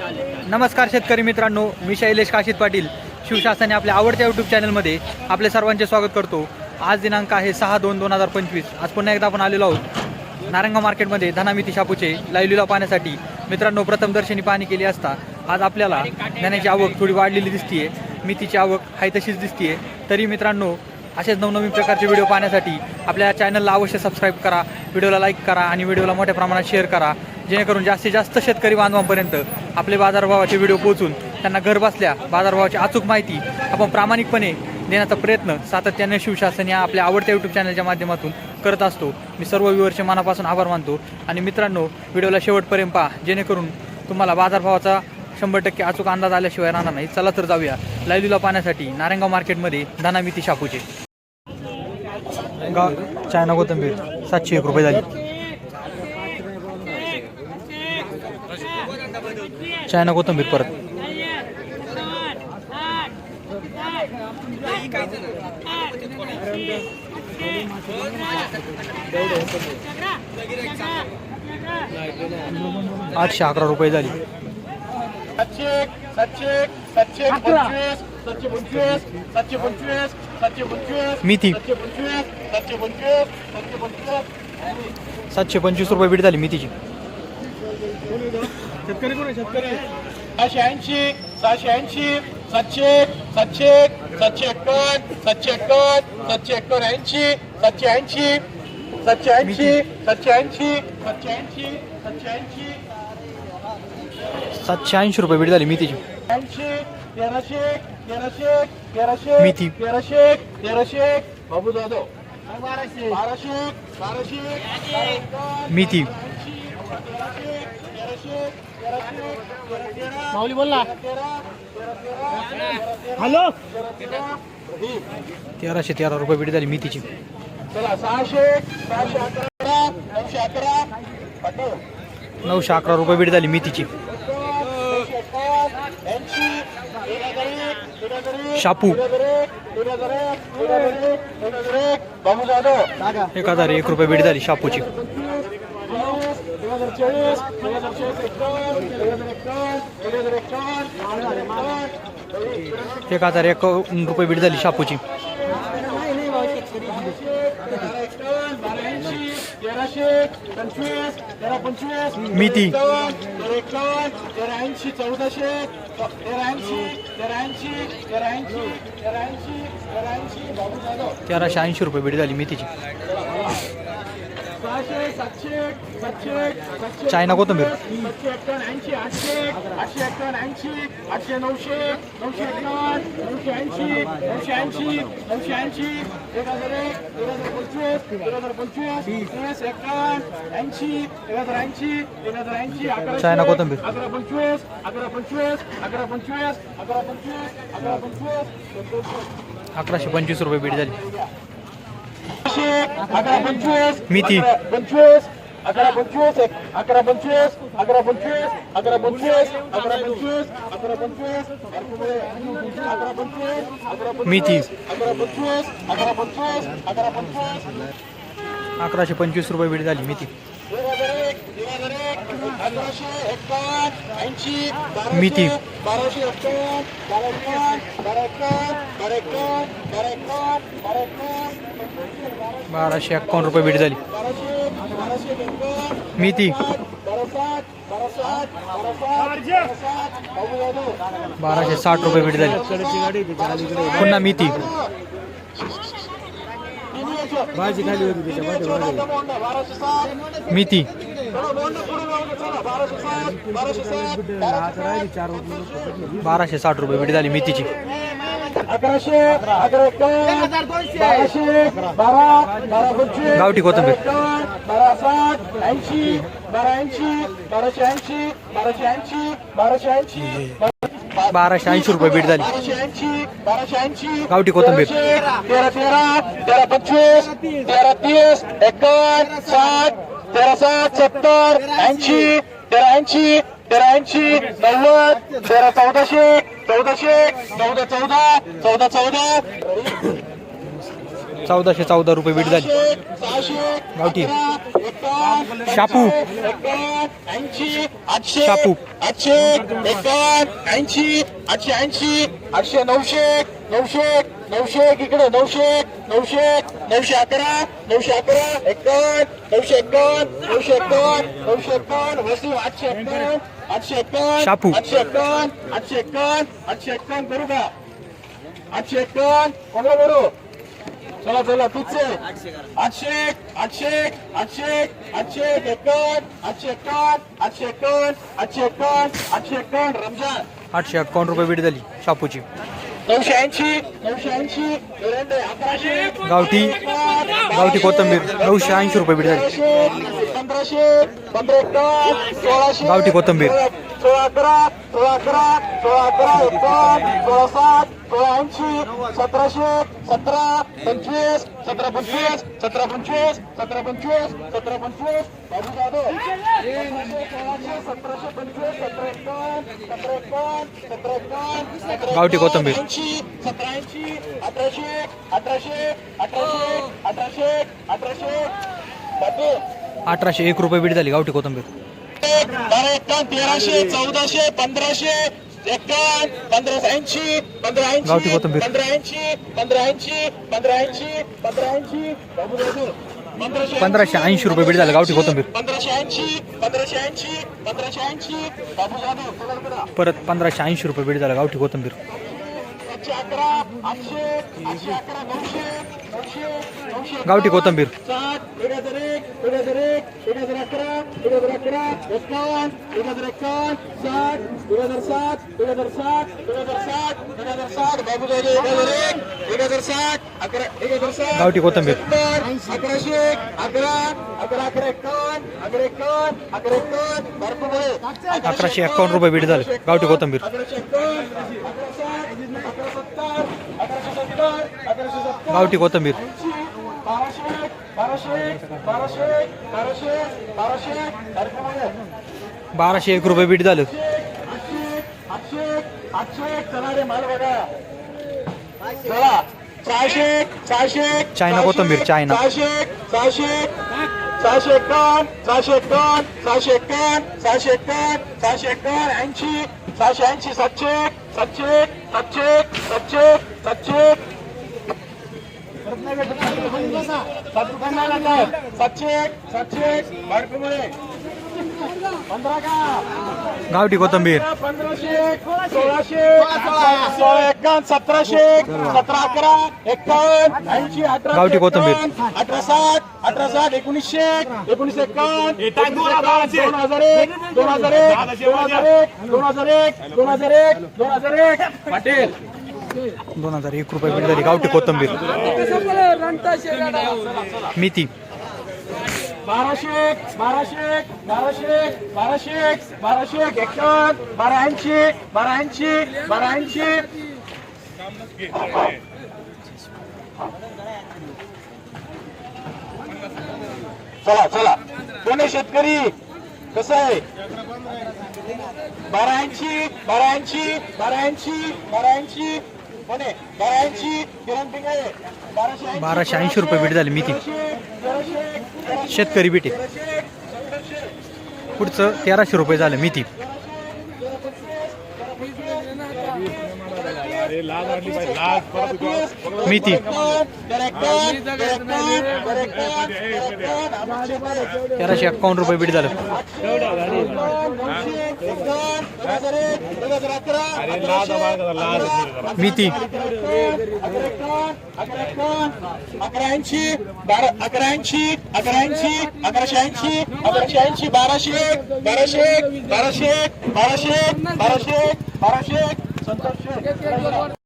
नमस्कार शेतकरी मित्रांनो मी शैलेश काशीद पाटील. शिवशासने आपल्या आवडत्या यूट्यूब चॅनलमध्ये आपले सर्वांचे स्वागत करतो. आज दिनांक आहे सहा दोन दोन हजार पंचवीस. आज पुन्हा एकदा आपण आलेलो आहोत नारंगा मार्केटमध्ये धनामिती शापूचे लाईलीला पाहण्यासाठी. मित्रांनो प्रथमदर्शनी पाहणी केली असता आज आपल्याला धण्याची आवक थोडी वाढलेली दिसतीये. मेथीची आवक आहे तशीच दिसतीये. तरी मित्रांनो असेच नवनवीन प्रकारचे व्हिडिओ पाहण्यासाठी आपल्या चॅनलला अवश्य सबस्क्राईब करा व्हिडिओला लाईक करा आणि व्हिडिओला मोठ्या प्रमाणात शेअर करा. जेणेकरून जास्तीत जास्त शेतकरी बांधवांपर्यंत आपले बाजारभावाचे व्हिडिओ पोहोचून त्यांना घर बसल्या बाजारभावाची अचूक माहिती आपण प्रामाणिकपणे देण्याचा प्रयत्न सातत्याने शिवशासन या आपल्या आवडत्या यूट्यूब चॅनलच्या माध्यमातून करत असतो. मी सर्व व्ह्यूअरचे मनापासून आभार मानतो. आणि मित्रांनो व्हिडिओला शेवटपर्यंत पहा जेणेकरून तुम्हाला बाजारभावाचा शंभर टक्के अचूक अंदाज आल्याशिवाय राहणार नाही. चला तर जाऊया लायलीला पाहण्यासाठी नारायणगाव मार्केटमध्ये धनामिती शापूचे. गा चायना कोथंबीर सातशे एक रुपये झाली. चायना कोथंबीर परत. आठशे अकरा रुपये झाली. सातशे सातशे सातशे पंचवीस सातशे सातशे सातशे पंचवीस सातशे पंचवीस सातशे पंचवीस रुपये बीट झाली मिथीची. शेतकरी कोण शेतकरी सहाशे ऐंशी सहाशे ऐंशी सातशे सातशे सातशे एक्कावन्न सातशे एक्कावन्न सातशे एक्कावन्न ऐंशी सातशे ऐंशी सातशे ऐंशी सातशे ऐंशी सातशे ऐंशी सातशे ऐंशी. सातशे ऐंशी रुपये बीट झाली मेथीची. ऐंशी तेराशे तेराशे तेराशे मेथी. तेराशे तेराशे बाबू जाधव. बाराशे. बाराशे बाराशे मेथी. माऊली बोल ना. हॅलो. तेराशे तेरा रुपये बीट झाली मेथीची. चला सहाशे सहाशे अकरा नऊशे अकरा पाठव नऊशे अकरा रुपये बीट झाली मेथीची. शापू. एक हजार एक रुपये बीट झाली शापूची. दोन हजार चोवीस दोन हजार चोवीस एकावन्न दोन हजार एकावन्न दोन हजार एकावन्न दोन हजार एकावन्न एक हजार एक रुपये बीट झाली शापूची. मिती. ऐंशी चौदाशे तेराशे ऐंशी रुपये बीट झाली मेथीची सहाशे सातशे सातशे सातशे चायना कोथंबीर. चायना कोथिंबीर. अकरा पंचवीस अकरा पंचवीस अकरा पंचवीस अकरा पंचवीस अकरा पंचवीस अकराशे पंचवीस रुपये बीट झाली. अकरा पंचवीस. अकरा पंचवीस अकरा पंचवीस एक अकरा पंचवीस अकरा पंचवीस अकरा पंचवीस अकरा पंचवीस अकरा पंचवीस अकरा पंचवीस अकरा मेथी. अकरा पंचवीस अकरा पंचवीस अकरा पंचवीस अकराशे पंचवीस रुपये बीट झाली मेथी दोन हजार एक दोन हजार एक अकराशे एक्कावन्न ऐंशी मेथी. बाराशे एक्कावन्न बारा एक्कावन्न बारा एक्कावन्न बारा एक्कावन्न बारा एक्कावन्न बारा एक्कावन्न बाराशे एक्कावन्न रुपये बीट झाली बाराशे बाराशे एक्कावन्न मेथी बारासात बारासात बारासात बारासात बाबू यादव बाराशे साठ रुपये बीट झाली पुन्हा मेथी भाजी खाली होती त्याच्या बाराशे साठ रुपये बीट झाली मेथीची अकराशे बाराशे बारा बारा गावठी कोथिंबीर. बारा साठ ऐंशी बारा ऐंशी बाराशे ऐंशी बाराशे ऐंशी बाराशे ऐंशी बाराशे ऐंशी रुपये बीट झाली गावठी कोथिंबीर. तेरा तेरा तेरा पंचवीस तेरा तीस एकावन्न साठ तेरा साठ सत्तर ऐंशी तेरा ऐंशी तेरा ऐंशी नव्वद तेरा चौदाशे चौदाशे चौदा चौदा चौदा चौदा. चौदाशे चौदा रुपये बीट झाली गावठी. शापू. शापू. आठशे ऐंशी आठशे ऐंशी आठशे नऊशे नऊशे नऊशे इकडे नऊशे नऊशे नऊशे अकरा नऊशे अकरा एकावन्न नऊशे एकावन्न नऊशे एकावन्न नऊशे एकावन्न वसू आठशे एकावन्न आठशे एकावन्न शापू. आठशे एकावन्न आठशे एकावन्न आठशे एकावन्न करू का आठशे एकावन्न कोणाला करू चला चला तुझे आठशे आठशे आठशे आठशे एकावन्न आठशे एकावन्न आठशे एकावन्न आठशे एकावन्न आठशे एकावन्न रमजान. आठशे अकावन्न रुपये बीट झाली शापूची. नऊशे ऐंशी नऊशे ऐंशी अकराशे. गावठी गावठी कोथंबीर नऊशे ऐंशी रुपये बीट झाली. पंधराशे पंधरा एकावन्न सोळाशे गावठी कोथिंबीर. सोळा अकरा सोळा अकरा सोळा अकरा एकावन्न सोळा सात सोळा ऐंशी सतराशे सतरा पंचवीस सतरा पंचवीस सतरा पंचवीस सतरा पंचवीस सतरा पंचवीस बाबू जाधव सोळाशे सतराशे पंचवीस सतरा एकावन्न सतरा एकावन्न सतरा एकावन्न सतरा गावठी कोथिंबीर. ऐंशी सतरा ऐंशी अठराशे अठराशे अठराशे अठराशे अठराशे अठराशे एक रुपये बीट झाली गावठी कोथंबीर तेराशे चौदाशे पंधराशे पंधरा ऐंशी पंधरा गावठी ऐंशी कोथिंबीर. पंधरा ऐंशी पंधरा ऐंशी पंधरा ऐंशी पंधरा ऐंशी पंधराशे ऐंशी रुपये बीट झालं गावठी कोथिंबीर पंधराशे ऐंशी पंधराशे ऐंशी पंधराशे ऐंशी परत पंधराशे ऐंशी रुपये बीट झालं गावठी कोथंबीर गावठी कोथंबीर. सात एक हजार एक हजार एक हजार अकरा हजार अकरा हजार हजार सात हजार सात हजार सात हजार सात एक हजार एक हजार अकरा एक हजार सात गावठी कोथंबीर. अकराशे अकरा अकरा अकरा एकावन्न अकरा एकावन्न अकरा एकावन्न भरपूर अकराशे एकावन्न रुपये बीड झाले गावठी कोथंबीर अकराशे एकावन्न अकरा सत्तर अकराशे सत्तर गावठी कोथंबीर बाराशे एक रुपये बीट झालं चायना कोथिंबीर, चायना. सहाशे सहाशे एकावन्न सहाशे एकावन्न सहाशे एकावन्न सहाशे एकावन्न सहाशे एकावन्न ऐंशी सहाशे ऐंशी सातशे सातशे सातशे सातशे सातशे सातशे सातशे बारकोमुळे पंधरा का गावठी कोथंबीर. पंधराशे सोळाशे सोळा एकावन्न सतराशे सतरा अकरा एक्कावन्न ऐंशी अठरा गावठी कोथंबीर. अठरा सात अठरा सात एकोणीसशे एकोणीसशे एक्कावन्न एकोणीसशे दोन हजार एक दोन हजार एक दोन हजार एक दोन हजार एक दोन हजार एक दोन हजार एक पाटील. दोन हजार एक रुपये बीट झाली. गावठी कोथंबीर. मेथी. बाराशे बाराशे बाराशे बाराशे बाराशे एकावन्न बारा ऐंशी बारा ऐंशी बारा ऐंशी चला चला. कोणी शेतकरी कसं आहे? बारा ऐंशी बारा ऐंशी बारा ऐंशी बारा ऐंशी बाराशे ऐंशी रुपये बीट झाली मेथी शेतकरी बीट आहे. पुढचं तेराशे रुपये झालं मेथी मेथी तेराशे एक्कावन्न रुपये बीट झालं. मेथी अकरा ऐंशी बारा अकरा ऐंशी अकरा ऐंशी अकराशे ऐंशी अकराशे ऐंशी बाराशे बाराशे बाराशे बाराशे बाराशे बाराशे संतोष